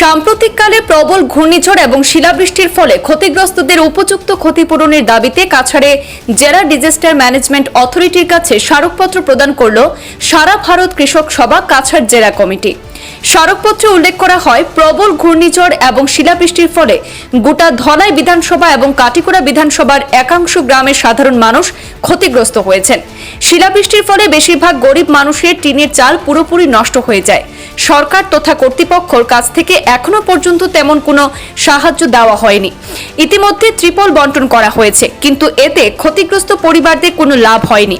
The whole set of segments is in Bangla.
সাম্প্রতিককালে প্রবল ঘূর্ণিঝড় এবং শিলাবৃষ্টির ফলে ক্ষতিগ্রস্তদের উপযুক্ত ক্ষতিপূরণের দাবিতে কাছাড়ে জেলা ডিজাস্টার ম্যানেজমেন্ট অথরিটির কাছে স্মারকপত্র প্রদান করল সারা ভারত কৃষক সভা কাছাড় জেলা কমিটি। স্মারকপত্রে উল্লেখ করা হয়, প্রবল ঘূর্ণিঝড় এবং শিলাবৃষ্টির ফলে গোটা ধলাই বিধানসভা এবং কাটিকুড়া বিধানসভার একাংশ গ্রামের সাধারণ মানুষ ক্ষতিগ্রস্ত হয়েছেন। শিলাবৃষ্টির ফলে বেশিরভাগ গরিব মানুষের টিনের চাল পুরোপুরি নষ্ট হয়ে যায়। সরকার তথা কর্তৃপক্ষর কাছ থেকে এখনও পর্যন্ত তেমন কোনো সাহায্য দেওয়া হয়নি। ইতিমধ্যে ত্রিপল বন্টন করা হয়েছে, কিন্তু এতে ক্ষতিগ্রস্ত পরিবারদের কোনো লাভ হয়নি।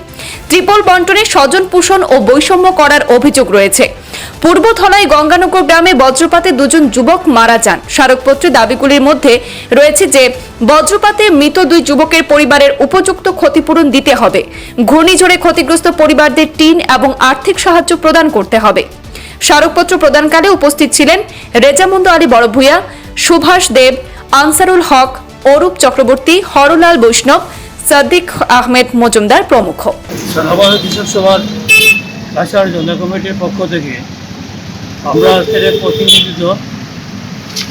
ত্রিপল বন্টনে স্বজন পোষণ ও বৈষম্য করার অভিযোগ রয়েছে। পূর্ব ধলাই গঙ্গানগর গ্রামে বজ্রপাতে দুজন যুবক মারা যান। স্মারকপত্রে দাবিগুলির মধ্যে রয়েছে যে, বজ্রপাতে মৃত দুই যুবকের পরিবারের উপযুক্ত ক্ষতিপূরণ দিতে হবে। ঘূর্ণিঝড়ে ক্ষতিগ্রস্ত পরিবারদের টিন এবং আর্থিক সাহায্য প্রদান করতে হবে। স্মারকপত্র প্রদানকালে উপস্থিত ছিলেন রেজামন্দ আলী বড়ভূয়া সুভাষ দেব, আনসারুল হক, অরূপ চক্রবর্তী, হরলাল বৈষ্ণব, সাদিক আহমেদ মজুমদার প্রমুখ। কাছাড় জেলা কমিটির পক্ষ থেকে আমরা আজকের প্রতিনিধিত্ব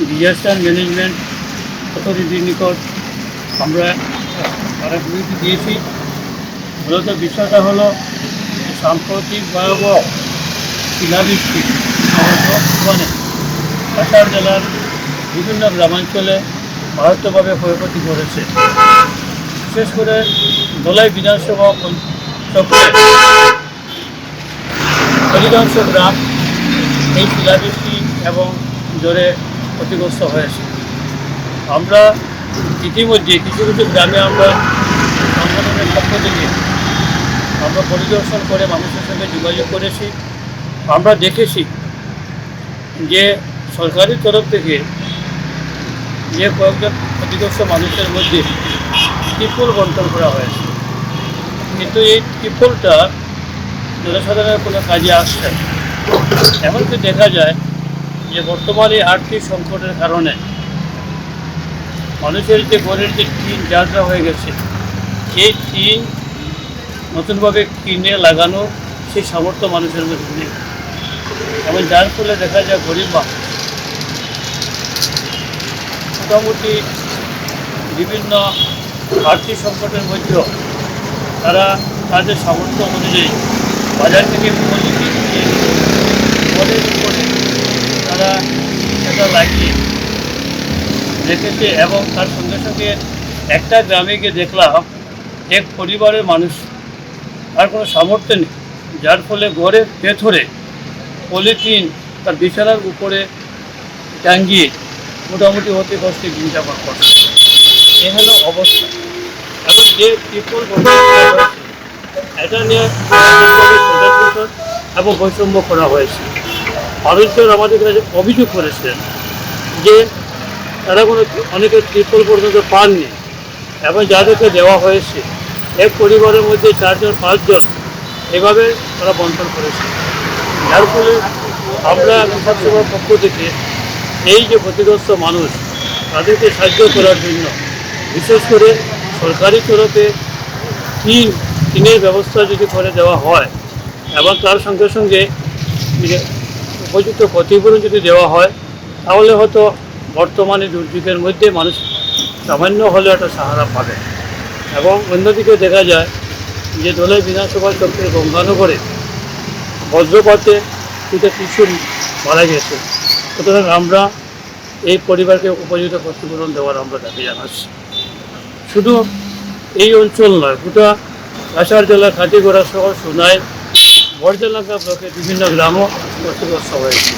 ডিজাস্টার ম্যানেজমেন্ট অথরিটির নিকট আমরা স্মারকলিপি দিয়েছি। মূলত বিষয়টা হলো সাম্প্রতিক ভয়াবহ শিলাবৃষ্টি মানে কাছাড় জেলার বিভিন্ন গ্রামাঞ্চলে মারাত্মকভাবে ক্ষয়ক্ষতি করেছে। বিশেষ করে দোলাই বিধানসভা অধিকাংশ গ্রাম এই শিলাবৃষ্টি এবং জোরে ক্ষতিগ্রস্ত হয়েছে। আমরা ইতিমধ্যে কিছু কিছু গ্রামে আমরা সংগঠনের পক্ষ থেকে আমরা পরিদর্শন করে মানুষের সঙ্গে যোগাযোগ করেছি। আমরা দেখেছি যে সরকারি তরফ থেকে যে কয়েকজন ক্ষতিগ্রস্ত মানুষের মধ্যে ত্রিপুল বন্টন করা হয়েছে। কিন্তু এই ত্রিপুলটা জনসাধারণের কোনো কাজে আসছে। এমনকি দেখা যায় যে বর্তমানে আর্থিক সংকটের কারণে মানুষের যে ঘরের যে টিন যাত্রা হয়ে গেছে এই টিন নতুনভাবে কিনে লাগানো সেই সামর্থ্য মানুষের মধ্যে নেই এবং যার ফলে দেখা যায় গরিব মানুষ মোটামুটি বিভিন্ন আর্থিক সংকটের মধ্যেও তারা তাদের সামর্থ্য অনুযায়ী বাজার থেকে পলিথিন কিনে উপরে তারা সেটা লাগিয়ে রেখেছে এবং তার সঙ্গে সঙ্গে একটা গ্রামে গিয়ে দেখলাম এক পরিবারের মানুষ আর কোনো সামর্থ্য নেই, যার ফলে ঘরের ভেতরে পলিথিন তার বিছানার উপরে টাঙ্গিয়ে মোটামুটি অতি কষ্টে দিন যাপন করছে। এ হলো অবস্থা। এবং যে ত্রিপুল এটা নিয়ে এবং বৈষম্য করা হয়েছে। মানুষজন আমাদের কাছে অভিযোগ করেছেন যে তারা কোনো অনেকে ত্রিপল পর্যন্ত পাননি এবং যাদেরকে দেওয়া হয়েছে, এক পরিবারের মধ্যে চারজন, পাঁচজন, এভাবে তারা বন্টন করেছে। যার ফলে আমরা কৃষক সভার পক্ষ থেকে এই যে ক্ষতিগ্রস্ত মানুষ, তাদেরকে সাহায্য করার জন্য বিশেষ করে সরকারি তরফে টিন টিনের ব্যবস্থা যদি করে দেওয়া হয়, এবং তার সঙ্গে সঙ্গে উপযুক্ত ক্ষতিপূরণ যদি দেওয়া হয়, তাহলে হয়তো বর্তমানে দুর্যোগের মধ্যে মানুষ সামান্য হলেও একটা সাহারা পাবে। এবং অন্যদিকে দেখা যায় যে দলের বিধানসভা চক্রের গঙ্গানগরে বজ্রপাতে দুটো কিছু মারা গেছে। সুতরাং আমরা এই পরিবারকে উপযুক্ত ক্ষতিপূরণ দেওয়ার আমরা দাবি জানাচ্ছি। শুধু এই অঞ্চল নয়, গোটা কাছাড় জেলার কাটিগড়া সহ সোনাই বর্জলাঙ্গা ব্লকের বিভিন্ন গ্রামও ক্ষতিগ্রস্ত হয়েছে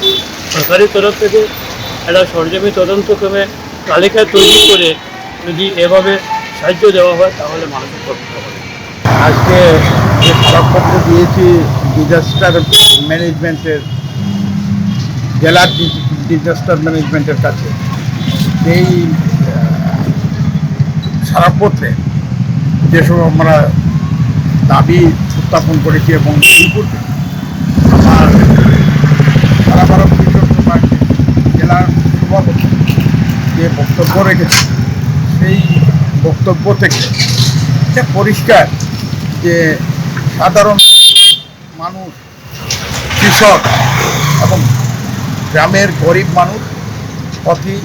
সরকারি তরফ থেকে একটা সরজমি তদন্তক্রমে তালিকা তৈরি করে যদি এভাবে সাহায্য দেওয়া হয়, তাহলে মানুষের উপকৃত হবে। আজকে যে স্মারকপত্র দিয়েছি ডিজাস্টার ম্যানেজমেন্টের জেলার ডিজাস্টার ম্যানেজমেন্টের কাছে। এই স্মারকপত্রে যেসব আমরা দাবি উত্থাপন করেছি এবং আমার কৃষক জেলার সভাপতি যে বক্তব্য রেখেছে সেই বক্তব্য থেকে এটা পরিষ্কার যে সাধারণ মানুষ, কৃষক এবং গ্রামের গরিব মানুষ অতি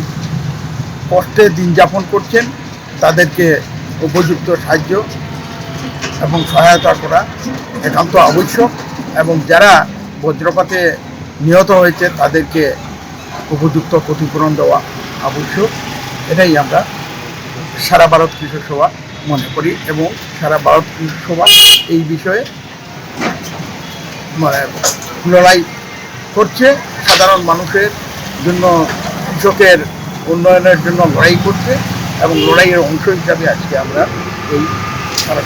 কষ্টে দিন যাপন করছেন, তাদেরকে উপযুক্ত সাহায্য এবং সহায়তা করা একান্ত আবশ্যক এবং যারা বজ্রপাতে নিহত হয়েছে তাদেরকে উপযুক্ত ক্ষতিপূরণ দেওয়া আবশ্যক। এটাই আমরা সারা ভারত কৃষক সভা মনে করি এবং সারা ভারত কৃষক সভা এই বিষয়ে মানে লড়াই করছে। সাধারণ মানুষের জন্য, কৃষকের উন্নয়নের জন্য লড়াই করছে এবং লড়াইয়ের অংশ হিসাবে আজকে আমরা এই সারা